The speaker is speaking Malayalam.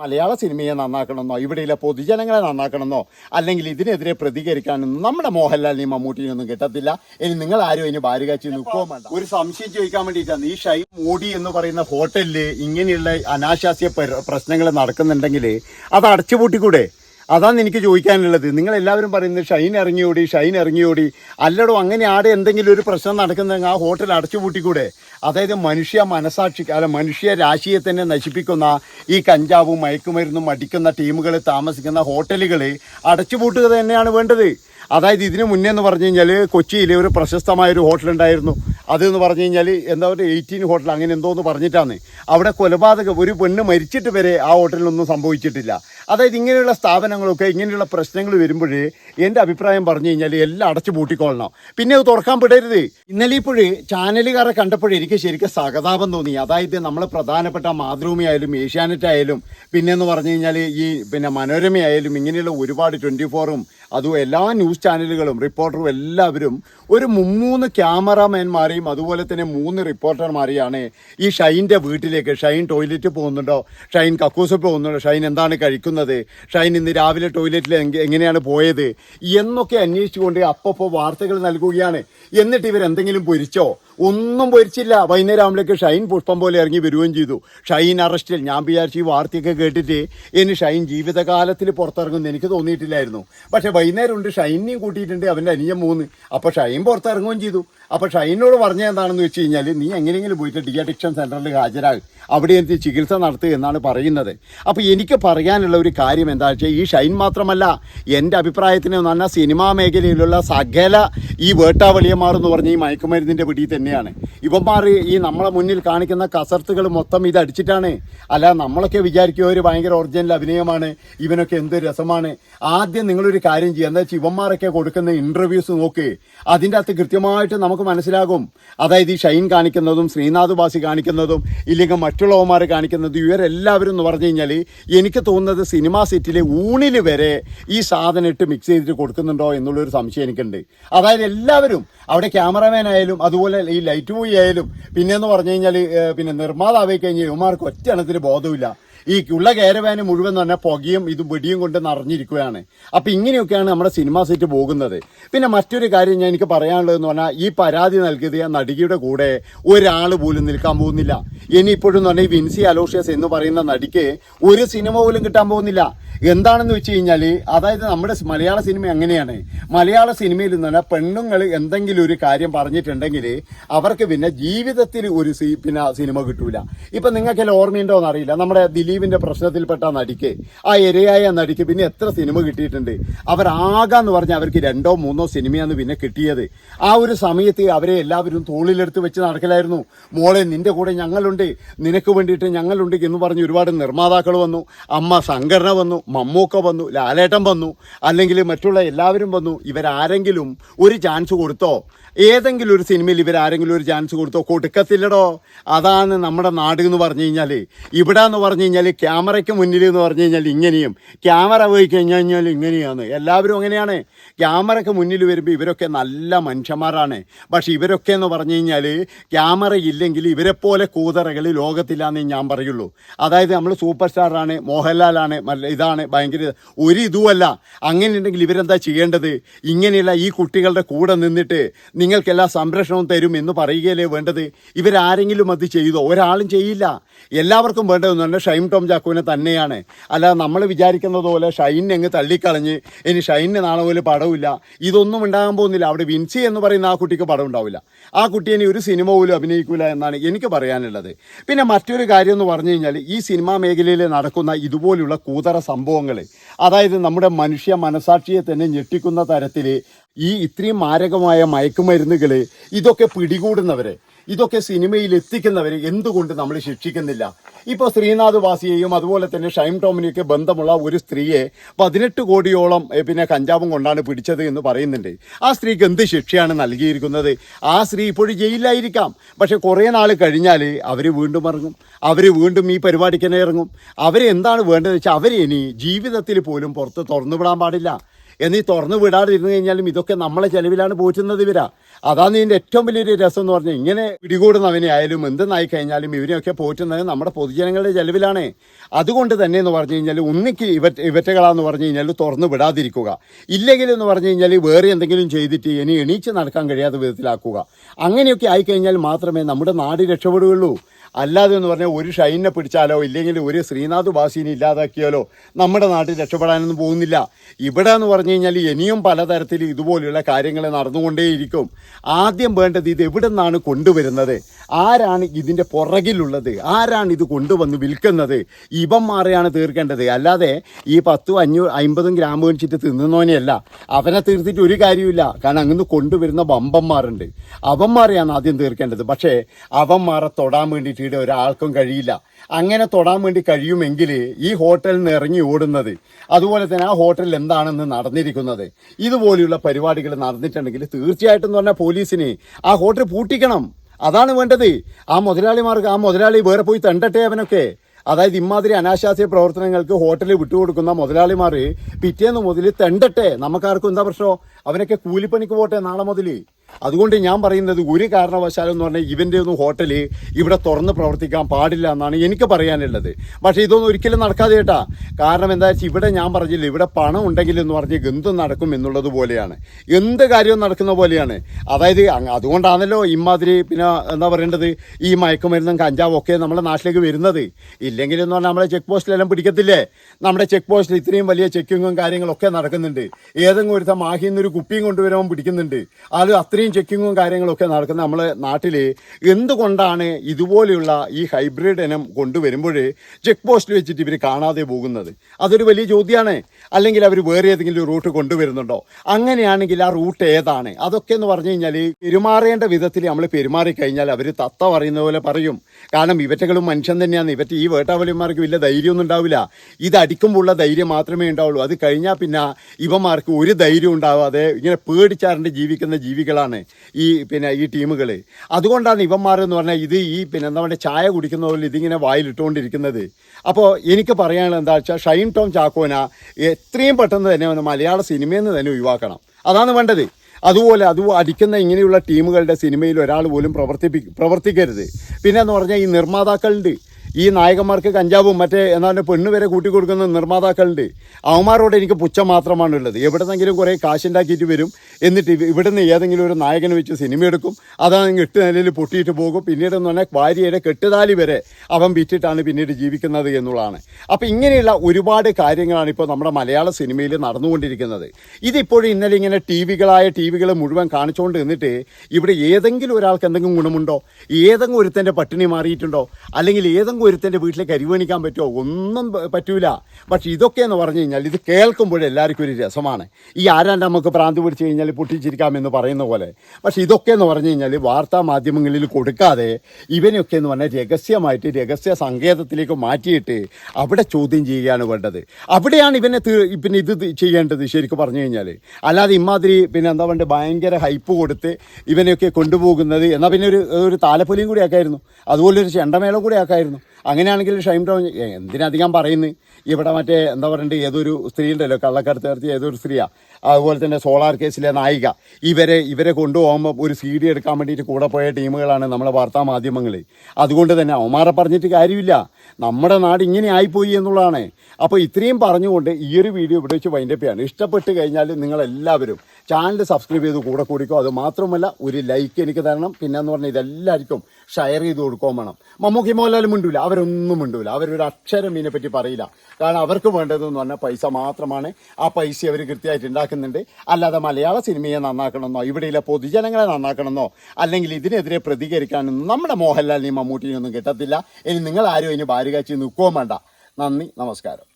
മലയാള സിനിമയെ നന്നാക്കണമെന്നോ ഇവിടെയുള്ള പൊതുജനങ്ങളെ നന്നാക്കണമെന്നോ അല്ലെങ്കിൽ ഇതിനെതിരെ പ്രതികരിക്കാനൊന്നും നമ്മുടെ മോഹൻലാലിനെയും മമ്മൂട്ടിനെയൊന്നും കിട്ടത്തില്ല. ഇനി നിങ്ങൾ ആരും അതിന് ഭാര്യകാച്ചി നിൽക്കുകയോ വേണ്ട. ഒരു സംശയം ചോദിക്കാൻ വേണ്ടിയിട്ടാണ്. ഈ ഷൈ മോഡി എന്ന് പറയുന്ന ഹോട്ടലിൽ ഇങ്ങനെയുള്ള അനാശാസ്യ പ്രശ്നങ്ങൾ നടക്കുന്നുണ്ടെങ്കിൽ അത് അടച്ചുപൂട്ടിക്കൂടെ? അതാണ് എനിക്ക് ചോദിക്കാനുള്ളത്. നിങ്ങൾ എല്ലാവരും പറയുന്നത് ഷൈൻ ഇറങ്ങിയോടി ഷൈൻ ഇറങ്ങിയോടി. അല്ലടോ അങ്ങനെ ആടെ എന്തെങ്കിലും ഒരു പ്രശ്നം നടക്കുന്നെങ്കിൽ ആ ഹോട്ടൽ അടച്ചുപൂട്ടിക്കൂടെ? അതായത് മനുഷ്യ മനസാക്ഷി അല്ല മനുഷ്യ രാശിയെ തന്നെ നശിപ്പിക്കുന്ന ഈ കഞ്ചാവും മയക്കുമരുന്നും അടിക്കുന്ന ടീമുകൾ താമസിക്കുന്ന ഹോട്ടലുകൾ അടച്ചുപൂട്ടുക തന്നെയാണ് വേണ്ടത്. അതായത് ഇതിന് മുന്നേ എന്ന് പറഞ്ഞു കഴിഞ്ഞാൽ കൊച്ചിയിൽ ഒരു പ്രശസ്തമായ ഒരു ഹോട്ടൽ ഉണ്ടായിരുന്നു. അതെന്ന് പറഞ്ഞു കഴിഞ്ഞാൽ എന്താ പറയുക എയ്റ്റീൻ ഹോട്ടൽ അങ്ങനെ എന്തോ എന്ന് പറഞ്ഞിട്ടാണ്. അവിടെ കൊലപാതകം ഒരു പെണ്ണ് മരിച്ചിട്ട് വരെ ആ ഹോട്ടലിലൊന്നും സംഭവിച്ചിട്ടില്ല. അതായത് ഇങ്ങനെയുള്ള സ്ഥാപനങ്ങളൊക്കെ ഇങ്ങനെയുള്ള പ്രശ്നങ്ങൾ വരുമ്പോഴേ എന്റെ അഭിപ്രായം പറഞ്ഞു കഴിഞ്ഞാൽ എല്ലാം അടച്ചു പൂട്ടിക്കൊള്ളണം. പിന്നെ അത് തുറക്കാൻ വിടരുത് ഇന്നലെ ഇപ്പോഴേ ചാനലുകാരെ കണ്ടപ്പോഴേ എനിക്ക് ശരിക്കും സഹതാപം തോന്നി. അതായത് നമ്മൾ പ്രധാനപ്പെട്ട മാതൃഭൂമി ആയാലും ഏഷ്യാനെറ്റ് ആയാലും പിന്നെ എന്ന് പറഞ്ഞു കഴിഞ്ഞാൽ ഈ പിന്നെ മനോരമയായാലും ഇങ്ങനെയുള്ള ഒരുപാട് ട്വന്റി ഫോറും അതും എല്ലാ ന്യൂസ് ചാനലുകളും റിപ്പോർട്ടറും എല്ലാവരും ഒരു മുമ്മൂന്ന് ക്യാമറാമാൻമാരെയും അതുപോലെ തന്നെ മൂന്ന് റിപ്പോർട്ടർമാരെയാണ് ഈ ഷൈന്റെ വീട്ടിലേക്ക്. ഷൈൻ ടോയ്ലറ്റ് പോകുന്നുണ്ടോ? ഷൈൻ കക്കൂസ് പോകുന്നുണ്ടോ? ഷൈൻ എന്താണ് കഴിക്കുന്നത്? ഷൈൻ ഇന്ന് രാവിലെ ടോയ്ലറ്റിൽ എങ്ങനെയാണ് പോയത്? എന്നൊക്കെ അന്വേഷിച്ചുകൊണ്ട് അപ്പപ്പോൾ വാർത്തകൾ നൽകുകയാണ്. എന്നിട്ട് ഇവർ എന്തെങ്കിലും പൊരിച്ചോ? ഒന്നും പൊരിച്ചില്ല. വൈകുന്നേരം ആകുമ്പോഴേക്ക് ഷൈൻ പുഷ്പം പോലെ ഇറങ്ങി വരികയും ചെയ്തു. ഷൈൻ അറസ്റ്റിൽ. ഞാൻ വിചാരിച്ചു ഈ വാർത്തയൊക്കെ കേട്ടിട്ട് ഇനി ഷൈൻ ജീവിതകാലത്തിൽ പുറത്തിറങ്ങുമെന്ന് എനിക്ക് തോന്നിയിട്ടില്ലായിരുന്നു. പക്ഷെ വൈകുന്നേരം ഉണ്ട് ഷൈനെയും കൂട്ടിയിട്ടുണ്ട് അവന്റെ അനിയൻ മൂന്ന്. അപ്പോൾ ഷൈൻ പുറത്തിറങ്ങുകയും ചെയ്തു. അപ്പോൾ ഷൈനോട് പറഞ്ഞ എന്താണെന്ന് വെച്ച് കഴിഞ്ഞാൽ നീ എങ്ങനെയെങ്കിലും പോയിട്ട് ഡി അഡിക്ഷൻ സെന്ററിൽ ഹാജരാകും. അവിടെ എനിക്ക് ചികിത്സ നടത്തുക എന്നാണ് പറയുന്നത്. അപ്പോൾ എനിക്ക് പറയാനുള്ള ഒരു കാര്യം എന്താ വെച്ചാൽ ഈ ഷൈൻ മാത്രമല്ല എന്റെ അഭിപ്രായത്തിന് പറഞ്ഞാൽ സിനിമാ മേഖലയിലുള്ള സകല ഈ വേട്ടാവളിയന്മാർ എന്ന് പറഞ്ഞ ഈ മയക്കുമരുന്നിന്റെ പിടി തന്നെയാണ്. ഇവന്മാർ ഈ നമ്മളെ മുന്നിൽ കാണിക്കുന്ന കസർത്തുകൾ മൊത്തം ഇത് അടിച്ചിട്ടാണ്. അല്ല നമ്മളൊക്കെ വിചാരിക്കുക ഒരു ഭയങ്കര ഒറിജിനൽ അഭിനയമാണ് ഇവനൊക്കെ എന്ത് രസമാണ്. ആദ്യം നിങ്ങളൊരു കാര്യം ചെയ്യുക എന്താ വെച്ചാൽ ഇവന്മാരൊക്കെ കൊടുക്കുന്ന ഇന്റർവ്യൂസ് നോക്ക് അതിന്റെ അകത്ത് കൃത്യമായിട്ട് നമുക്ക് മനസ്സിലാകും. അതായത് ഈ ഷൈൻ കാണിക്കുന്നതും ശ്രീനാഥ് ബാസി കാണിക്കുന്നതും ഇല്ലെങ്കിൽ മറ്റുള്ളവന്മാർ കാണിക്കുന്നത് ഇവരെല്ലാവരും എന്ന് പറഞ്ഞു കഴിഞ്ഞാൽ എനിക്ക് തോന്നുന്നത് സിനിമാ സെറ്റിലെ ഊണിൽ വരെ ഈ സാധനം ഇട്ട് മിക്സ് ചെയ്തിട്ട് കൊടുക്കുന്നുണ്ടോ എന്നുള്ളൊരു സംശയം എനിക്കുണ്ട്. അതായത് എല്ലാവരും അവിടെ ക്യാമറമാൻ ആയാലും അതുപോലെ ഈ ലൈറ്റ് ബോയ് ആയാലും പിന്നെന്ന് പറഞ്ഞു കഴിഞ്ഞാൽ പിന്നെ നിർമ്മാതാവായി കഴിഞ്ഞാൽ ഇവന്മാർക്ക് ഒറ്റ എണ്ണത്തിന് ബോധമില്ല ഈ ഉള്ള കാരവാന് മുഴുവൻ തന്നെ പുകയും ഇത് വെടിയും കൊണ്ട് നിറഞ്ഞിരിക്കുകയാണ്. അപ്പം ഇങ്ങനെയൊക്കെയാണ് നമ്മുടെ സിനിമാ സെറ്റ് പോകുന്നത്. പിന്നെ മറ്റൊരു കാര്യം ഞാൻ എനിക്ക് പറയാനുള്ളതെന്ന് പറഞ്ഞാൽ ഈ പരാതി നൽകിയ നടികയുടെ കൂടെ ഒരാൾ പോലും നിൽക്കാൻ പോകുന്നില്ല. ഇനിയിപ്പോഴും എന്ന് പറഞ്ഞാൽ വിൻസി അലോഷ്യസ് എന്ന് പറയുന്ന നടിക്ക് ഒരു സിനിമ പോലും കിട്ടാൻ പോകുന്നില്ല. എന്താണെന്ന് വെച്ച് കഴിഞ്ഞാൽ അതായത് നമ്മുടെ മലയാള സിനിമ എങ്ങനെയാണ്? മലയാള സിനിമയിൽ നിന്ന് പറഞ്ഞാൽ പെണ്ണുങ്ങൾ എന്തെങ്കിലും ഒരു കാര്യം പറഞ്ഞിട്ടുണ്ടെങ്കിൽ അവർക്ക് പിന്നെ ജീവിതത്തിൽ ഒരു പിന്നെ സിനിമ കിട്ടൂല. ഇപ്പം നിങ്ങൾക്കെല്ലാം ഓർമ്മയുണ്ടോ എന്നറിയില്ല. നമ്മുടെ ദിലീപിന്റെ പ്രശ്നത്തിൽപ്പെട്ട നടിക്ക് ആ ഇരയായ നടിക്ക് പിന്നെ എത്ര സിനിമ കിട്ടിയിട്ടുണ്ട്. അവരാകാന്ന് പറഞ്ഞാൽ അവർക്ക് രണ്ടോ മൂന്നോ സിനിമയാണ് പിന്നെ കിട്ടിയത്. ആ ഒരു സമയത്ത് അവരെ എല്ലാവരും തോളിലെടുത്ത് വെച്ച് നടക്കലായിരുന്നു. മോളെ നിന്റെ കൂടെ ഞങ്ങളുണ്ട്. നിനക്ക് വേണ്ടിയിട്ട് ഞങ്ങളുണ്ട് എന്ന് പറഞ്ഞ് ഒരുപാട് നിർമ്മാതാക്കൾ വന്നു. അമ്മ സംഘടന വന്നു. മമ്മൂക്ക വന്നു ലാലേട്ടൻ വന്നു അല്ലെങ്കിൽ മറ്റുള്ള എല്ലാവരും വന്നു ഇവരാരെങ്കിലും ഒരു ചാൻസ് കൊടുത്തോ? ഏതെങ്കിലും ഒരു സിനിമയിൽ ഇവർ ആരെങ്കിലും ഒരു ചാൻസ് കൊടുത്തോ? കൊടുക്കത്തില്ലടോ. അതാണ് നമ്മുടെ നാട് എന്ന് പറഞ്ഞു കഴിഞ്ഞാൽ ഇവിടെ എന്ന് പറഞ്ഞു കഴിഞ്ഞാൽ ക്യാമറയ്ക്ക് മുന്നിൽ എന്ന് പറഞ്ഞു കഴിഞ്ഞാൽ ഇങ്ങനെയും. ക്യാമറ പോയി കഴിഞ്ഞു കഴിഞ്ഞാൽ ഇങ്ങനെയാണ്. എല്ലാവരും അങ്ങനെയാണ്. ക്യാമറയ്ക്ക് മുന്നിൽ വരുമ്പോൾ ഇവരൊക്കെ നല്ല മനുഷ്യന്മാരാണ്. പക്ഷെ ഇവരൊക്കെ എന്ന് പറഞ്ഞു കഴിഞ്ഞാൽ ക്യാമറ ഇല്ലെങ്കിൽ ഇവരെപ്പോലെ കൂതറകൾ ലോകത്തില്ലാന്നേ ഞാൻ പറയുള്ളൂ. അതായത് നമ്മൾ സൂപ്പർ സ്റ്റാറാണ് മോഹൻലാലാണ് ഇതാണ് ഭയങ്കര ഒരു ഇതുമല്ല. അങ്ങനെയുണ്ടെങ്കിൽ ഇവരെന്താ ചെയ്യേണ്ടത്? ഇങ്ങനെയുള്ള ഈ കുട്ടികളുടെ കൂടെ നിന്നിട്ട് നിങ്ങൾക്കെല്ലാ സംരക്ഷണവും തരും എന്ന് പറയുകയല്ലേ വേണ്ടത്. ഇവരാരെങ്കിലും അത് ചെയ്തോ? ഒരാളും ചെയ്യില്ല. എല്ലാവർക്കും വേണ്ടതെന്ന് പറഞ്ഞാൽ ഷൈൻ ടോം ജാക്കുവിനെ തന്നെയാണ്. അല്ലാതെ നമ്മൾ വിചാരിക്കുന്നത് പോലെ ഷൈനെ അങ്ങ് തള്ളിക്കളഞ്ഞ് ഇനി ഷൈനിന് നാളെ പോലെ പടവില്ല ഇതൊന്നും ഉണ്ടാകാൻ പോകുന്നില്ല. അവിടെ വിൻസി എന്ന് പറയുന്ന ആ കുട്ടിക്ക് പടം ഉണ്ടാവില്ല. ആ കുട്ടി ഇനി ഒരു സിനിമ പോലും അഭിനയിക്കില്ല എന്നാണ് എനിക്ക് പറയാനുള്ളത്. പിന്നെ മറ്റൊരു കാര്യം എന്ന് പറഞ്ഞു കഴിഞ്ഞാൽ ഈ സിനിമാ മേഖലയിൽ നടക്കുന്ന ഇതുപോലുള്ള കൂതറ സംഭവങ്ങൾ അതായത് നമ്മുടെ മനുഷ്യ മനസാക്ഷിയെ തന്നെ ഞെട്ടിക്കുന്ന തരത്തിൽ ഈ ഇത്രയും മാരകമായ മയക്കുമരുന്നുകൾ ഇതൊക്കെ പിടികൂടുന്നവരെ ഇതൊക്കെ സിനിമയിൽ എത്തിക്കുന്നവർ എന്തുകൊണ്ട് നമ്മൾ ശിക്ഷിക്കുന്നില്ല? ഇപ്പോൾ ശ്രീനാഥ് വാസിയെയും അതുപോലെ തന്നെ ഷൈം ടോമിനെയൊക്കെ ബന്ധമുള്ള ഒരു സ്ത്രീയെ പതിനെട്ട് കോടിയോളം പിന്നെ കഞ്ചാവും കൊണ്ടാണ് പിടിച്ചത് എന്ന് പറയുന്നുണ്ട്. ആ സ്ത്രീക്ക് എന്ത് ശിക്ഷയാണ് നൽകിയിരിക്കുന്നത്? ആ സ്ത്രീ ഇപ്പോഴും ജയിലിലായിരിക്കാം. പക്ഷേ കുറേ നാൾ കഴിഞ്ഞാൽ അവർ വീണ്ടും ഇറങ്ങും. അവർ വീണ്ടും ഈ പരിപാടിക്ക് തന്നെ ഇറങ്ങും. അവരെന്താണ് വേണ്ടതെന്ന് വെച്ചാൽ അവരെ ഇനി ജീവിതത്തിൽ പോലും പുറത്ത് തുറന്നുവിടാൻ പാടില്ല. എന്നീ തുറന്നു വിടാതിരുന്നു കഴിഞ്ഞാലും ഇതൊക്കെ നമ്മളെ ചെലവിലാണ് പോറ്റുന്നത് ഇവരാ. അതാണ് ഇതിന്റെ ഏറ്റവും വലിയൊരു രസം എന്ന് പറഞ്ഞാൽ ഇങ്ങനെ പിടികൂടുന്നവനെ ആയാലും എന്തെന്നായി കഴിഞ്ഞാലും ഇവരെയൊക്കെ പോറ്റുന്നത് നമ്മുടെ പൊതുജനങ്ങളുടെ ചെലവിലാണ്. അതുകൊണ്ട് തന്നെ എന്ന് പറഞ്ഞു കഴിഞ്ഞാൽ ഒന്നിക്ക് ഇവ ഇവറ്റകളാന്ന് പറഞ്ഞു കഴിഞ്ഞാൽ തുറന്നു വിടാതിരിക്കുക. ഇല്ലെങ്കിൽ എന്ന് പറഞ്ഞു കഴിഞ്ഞാൽ വേറെ എന്തെങ്കിലും ചെയ്തിട്ട് ഇനി എണീച്ച് നടക്കാൻ കഴിയാത്ത വിധത്തിലാക്കുക. അങ്ങനെയൊക്കെ ആയിക്കഴിഞ്ഞാൽ മാത്രമേ നമ്മുടെ നാട് രക്ഷപ്പെടുകയുള്ളൂ. അല്ലാതെ എന്ന് പറഞ്ഞാൽ ഒരു ഷൈനെ പിടിച്ചാലോ ഇല്ലെങ്കിൽ ഒരു ശ്രീനാഥ് ബാസിനെ ഇല്ലാതാക്കിയാലോ നമ്മുടെ നാട്ടിൽ രക്ഷപ്പെടാനൊന്നും പോകുന്നില്ല. ഇവിടെ എന്ന് പറഞ്ഞു കഴിഞ്ഞാൽ ഇനിയും പലതരത്തിൽ ഇതുപോലെയുള്ള കാര്യങ്ങൾ നടന്നുകൊണ്ടേയിരിക്കും. ആദ്യം വേണ്ടത് ഇത് എവിടെ നിന്നാണ് കൊണ്ടുവരുന്നത്? ആരാണ് ഇതിന്റെ പുറകിലുള്ളത്? ആരാണ് ഇത് കൊണ്ടുവന്ന് വിൽക്കുന്നത്? ഇവന്മാരെയാണ് തീർക്കേണ്ടത്. അല്ലാതെ ഈ പത്തും അഞ്ഞൂറ് അമ്പതും ഗ്രാം മേടിച്ചിട്ട് തിന്നുന്നവനെയല്ല. അവനെ തീർത്തിട്ട് ഒരു കാര്യമില്ല കാരണം അങ്ങനെ കൊണ്ടുവരുന്ന വമ്പന്മാരുണ്ട്. അവന്മാരെയാണ് ആദ്യം തീർക്കേണ്ടത്. പക്ഷേ അവന്മാരെ തൊടാൻ വേണ്ടിയിട്ട് ഇവിടെ ഒരാൾക്കും കഴിയില്ല. അങ്ങനെ തൊടാൻ വേണ്ടി കഴിയുമെങ്കിൽ ഈ ഹോട്ടലിൽ നിന്ന് ഇറങ്ങി ഓടുന്നത് അതുപോലെ തന്നെ ആ ഹോട്ടലിൽ എന്താണെന്ന് നടന്നിരിക്കുന്നത് ഇതുപോലെയുള്ള പരിപാടികൾ നടന്നിട്ടുണ്ടെങ്കിൽ തീർച്ചയായിട്ടും എന്ന് പറഞ്ഞാൽ പോലീസിന് ആ ഹോട്ടൽ പൂട്ടിക്കണം. അതാണ് വേണ്ടത്. ആ മുതലാളിമാർക്ക് ആ മുതലാളി വേറെ പോയി തണ്ടട്ടെ അവനൊക്കെ. അതായത് ഇമാതിരി അനാശാസ്യ പ്രവർത്തനങ്ങൾക്ക് ഹോട്ടലിൽ വിട്ടുകൊടുക്കുന്ന മുതലാളിമാർ പിറ്റേന്ന് മുതൽ തെണ്ടട്ടെ. നമുക്കാർക്കും എന്താ പ്രശ്നം? അവനൊക്കെ കൂലിപ്പണിക്ക് പോട്ടെ നാളെ മുതൽ അതുകൊണ്ട് ഞാൻ പറയുന്നത് ഒരു കാരണവശാലും എന്ന് പറഞ്ഞാൽ ഇവന്റെ ഒന്നും ഹോട്ടൽ ഇവിടെ തുറന്ന് പ്രവർത്തിക്കാൻ പാടില്ല എന്നാണ് എനിക്ക് പറയാനുള്ളത്. പക്ഷേ ഇതൊന്നും ഒരിക്കലും നടക്കാതെ കേട്ടാ കാരണം എന്താ വെച്ചാൽ ഇവിടെ ഞാൻ പറഞ്ഞില്ല ഇവിടെ പണം ഉണ്ടെങ്കിൽ എന്ന് പറഞ്ഞ് എന്തും നടക്കും എന്നുള്ളത് പോലെയാണ്. എന്ത് കാര്യവും നടക്കുന്ന പോലെയാണ്. അതായത് അതുകൊണ്ടാണല്ലോ ഇമാതിരി പിന്നെ എന്താ പറയേണ്ടത്? ഈ മയക്കുമരുന്നും കഞ്ചാവും ഒക്കെ നമ്മുടെ നാട്ടിലേക്ക് വരുന്നത്. ഇല്ലെങ്കിൽ എന്ന് പറഞ്ഞാൽ നമ്മളെ ചെക്ക് പോസ്റ്റിലെല്ലാം പിടിക്കത്തില്ലേ? നമ്മുടെ ചെക്ക് പോസ്റ്റിൽ ഇത്രയും വലിയ ചെക്കിങ്ങും കാര്യങ്ങളൊക്കെ നടക്കുന്നുണ്ട്. ഏതെങ്കിലും ഒരുത്തം മാഹിന്നൊരു കുപ്പിയും കൊണ്ടുവരുമ്പോൾ പിടിക്കുന്നുണ്ട്. അത് അത്രയും ചെക്കിങ്ങും കാര്യങ്ങളൊക്കെ നടക്കുന്ന നമ്മളെ നാട്ടിൽ എന്തുകൊണ്ടാണ് ഇതുപോലെയുള്ള ഈ ഹൈബ്രിഡ് ഇനം കൊണ്ടുവരുമ്പോൾ ചെക്ക് പോസ്റ്റിൽ വെച്ചിട്ട് ഇവർ കാണാതെ പോകുന്നത്? അതൊരു വലിയ ചോദ്യമാണ് അല്ലെങ്കിൽ അവർ വേറെ ഏതെങ്കിലും റൂട്ട് കൊണ്ടുവരുന്നുണ്ടോ? അങ്ങനെയാണെങ്കിൽ ആ റൂട്ട് ഏതാണ്? അതൊക്കെ എന്ന് പറഞ്ഞു കഴിഞ്ഞാൽ പെരുമാറേണ്ട വിധത്തിൽ നമ്മൾ പെരുമാറിക്കഴിഞ്ഞാൽ അവർ തത്ത പറയുന്ന പോലെ പറയും. കാരണം ഇവറ്റകളും മനുഷ്യൻ തന്നെയാണ്. ഇവറ്റ ഈ വേട്ടാവലിമാർക്ക് വലിയ ധൈര്യമൊന്നും ഉണ്ടാവില്ല. ഇത് അടിക്കുമ്പോഴുള്ള ധൈര്യം മാത്രമേ ഉണ്ടാവുള്ളൂ. അത് കഴിഞ്ഞാൽ പിന്നെ ഇവന്മാർക്ക് ഒരു ധൈര്യം ഉണ്ടാവാതെ ഇങ്ങനെ പേടിച്ചാറിന്റെ ജീവിക്കുന്ന ജീവികളാണ് ഈ പിന്നെ ഈ ടീമുകൾ അതുകൊണ്ടാണ് ഇവന്മാർ എന്ന് പറഞ്ഞാൽ ഇത് ഈ പിന്നെ പറയുക ചായ കുടിക്കുന്ന പോലെ ഇതിങ്ങനെ വായിലിട്ടുകൊണ്ടിരിക്കുന്നത് അപ്പോൾ എനിക്ക് പറയാനുള്ളത് എന്താ വെച്ചാൽ ഷൈൻ ടോം ചാക്കോന എത്രയും പെട്ടെന്ന് തന്നെ ഒന്ന് മലയാള സിനിമയിൽ നിന്ന് തന്നെ ഒഴിവാക്കണം. അതാണ് വേണ്ടത്. അതുപോലെ അത് അടിക്കുന്ന ഇങ്ങനെയുള്ള ടീമുകളുടെ സിനിമയിൽ ഒരാൾ പോലും പ്രവർത്തിപ്പി പ്രവർത്തിക്കരുത്. പിന്നെ എന്ന് പറഞ്ഞാൽ ഈ നിർമ്മാതാക്കളുണ്ട്. ഈ നായകന്മാർക്ക് കഞ്ചാവും മറ്റേ എന്നാൽ പെണ്ണ് വരെ കൂട്ടി കൊടുക്കുന്ന നിർമ്മാതാക്കളുണ്ട്. അവന്മാരോട് എനിക്ക് പുച്ഛം മാത്രമാണുള്ളത്. എവിടെന്നെങ്കിലും കുറേ കാശുണ്ടാക്കിയിട്ട് വരും. എന്നിട്ട് ഇവ- ഇവിടുന്ന് ഏതെങ്കിലും ഒരു നായകനെ വെച്ച് സിനിമ എടുക്കും. അതാണ് എട്ട് നിലയിൽ പൊട്ടിയിട്ട് പോകും. പിന്നീട് എന്ന് പറഞ്ഞാൽ ഭാര്യയുടെ കെട്ടുതാലി വരെ അവൻ വിറ്റിട്ടാണ് പിന്നീട് ജീവിക്കുന്നത് എന്നുള്ളതാണ്. അപ്പോൾ ഇങ്ങനെയുള്ള ഒരുപാട് കാര്യങ്ങളാണ് ഇപ്പോൾ നമ്മുടെ മലയാള സിനിമയിൽ നടന്നുകൊണ്ടിരിക്കുന്നത്. ഇതിപ്പോഴും ഇന്നലെ ഇങ്ങനെ ടി വികളായ ടി വികൾ മുഴുവൻ കാണിച്ചുകൊണ്ട് നിന്നിട്ട് ഇവിടെ ഏതെങ്കിലും ഒരാൾക്ക് എന്തെങ്കിലും ഗുണമുണ്ടോ? ഏതെങ്കിലും ഒരുത്തന്റെ പട്ടിണി മാറിയിട്ടുണ്ടോ? അല്ലെങ്കിൽ ഏതെങ്കിലും ഒരുത്തന്റെ വീട്ടിലേക്ക് അരിവണിക്കാൻ പറ്റുമോ? ഒന്നും പറ്റൂല. പക്ഷെ ഇതൊക്കെ എന്ന് പറഞ്ഞു കഴിഞ്ഞാൽ ഇത് കേൾക്കുമ്പോൾ എല്ലാവർക്കും ഒരു രസമാണ്. ഈ ആരാണ്ട് നമുക്ക് പ്രാന്ത് പിടിച്ച് കഴിഞ്ഞാൽ പൊട്ടിച്ചിരിക്കാമെന്ന് പറയുന്ന പോലെ. പക്ഷെ ഇതൊക്കെ എന്ന് പറഞ്ഞു കഴിഞ്ഞാൽ വാർത്താ മാധ്യമങ്ങളിൽ കൊടുക്കാതെ ഇവനെയൊക്കെ എന്ന് പറഞ്ഞാൽ രഹസ്യമായിട്ട് രഹസ്യ സങ്കേതത്തിലേക്ക് മാറ്റിയിട്ട് അവിടെ ചോദ്യം ചെയ്യുകയാണ് വേണ്ടത്. അവിടെയാണ് ഇവനെ പിന്നെ ഇത് ചെയ്യേണ്ടത് ശരിക്കും പറഞ്ഞു കഴിഞ്ഞാൽ. അല്ലാതെ ഇമാതിരി പിന്നെ എന്താ പറയുക ഭയങ്കര ഹൈപ്പ് കൊടുത്ത് ഇവനെയൊക്കെ കൊണ്ടുപോകുന്നത്. എന്നാൽ പിന്നെ ഒരു ഒരു താലപ്പൊലിയും കൂടി ആക്കായിരുന്നു. അതുപോലെ ഒരു ചെണ്ടമേളം കൂടി ആക്കായിരുന്നു. അങ്ങനെയാണെങ്കിൽ ഷൈം ടോൺ എന്തിനധികം പറയുന്നത്? ഇവിടെ മറ്റേ എന്താ പറയണ്ടേ ഏതൊരു സ്ത്രീ ഉണ്ടല്ലോ കള്ളക്കടത്ത് നടത്തിയ ഏതൊരു സ്ത്രീയാ? അതുപോലെ തന്നെ സോളാർ കേസിലെ നായിക. ഇവരെ ഇവരെ കൊണ്ടുപോകുമ്പോൾ ഒരു സി ഡി എടുക്കാൻ വേണ്ടിയിട്ട് കൂടെ പോയ ടീമുകളാണ് നമ്മളെ വാർത്താ മാധ്യമങ്ങൾ. അതുകൊണ്ട് തന്നെ അവന്മാരെ പറഞ്ഞിട്ട് കാര്യമില്ല. നമ്മുടെ നാട് ഇങ്ങനെ ആയിപ്പോയി എന്നുള്ളതാണ്. അപ്പോൾ ഇത്രയും പറഞ്ഞുകൊണ്ട് ഈ ഒരു വീഡിയോ ഇവിടെ വെച്ച് വൈൻഡപ്പ് ചെയ്യാണ്. ഇഷ്ടപ്പെട്ട് കഴിഞ്ഞാൽ നിങ്ങളെല്ലാവരും ചാനൽ സബ്സ്ക്രൈബ് ചെയ്ത് കൂടെ കൂടിക്കോ. അത് മാത്രമല്ല ഒരു ലൈക്ക് എനിക്ക് തരണം. പിന്നെ എന്ന് പറഞ്ഞാൽ ഇതെല്ലാവർക്കും ഷെയർ ചെയ്ത് കൊടുക്കാൻ വേണം. മമ്മൂക്കി മോഹൻലാലും മിണ്ടൂല. അവരൊന്നും മിണ്ടൂല. അവരൊരു അക്ഷരം ഇതിനെപ്പറ്റി പറയില്ല. കാരണം അവർക്ക് വേണ്ടതെന്ന് പറഞ്ഞാൽ പൈസ മാത്രമാണ്. ആ പൈസ അവർ കൃത്യമായിട്ട് ഉണ്ടാക്കുന്നുണ്ട്. അല്ലാതെ മലയാള സിനിമയെ നന്നാക്കണമെന്നോ ഇവിടെയുള്ള പൊതുജനങ്ങളെ നന്നാക്കണമെന്നോ അല്ലെങ്കിൽ ഇതിനെതിരെ പ്രതികരിക്കാനൊന്നും നമ്മുടെ മോഹൻലാലിനെയും മമ്മൂട്ടിനെയൊന്നും കിട്ടത്തില്ല. ഇനി നിങ്ങൾ ആരും അതിന് ഭാര്യ കാച്ചി നിൽക്കുകയും വേണ്ട. നന്ദി നമസ്കാരം.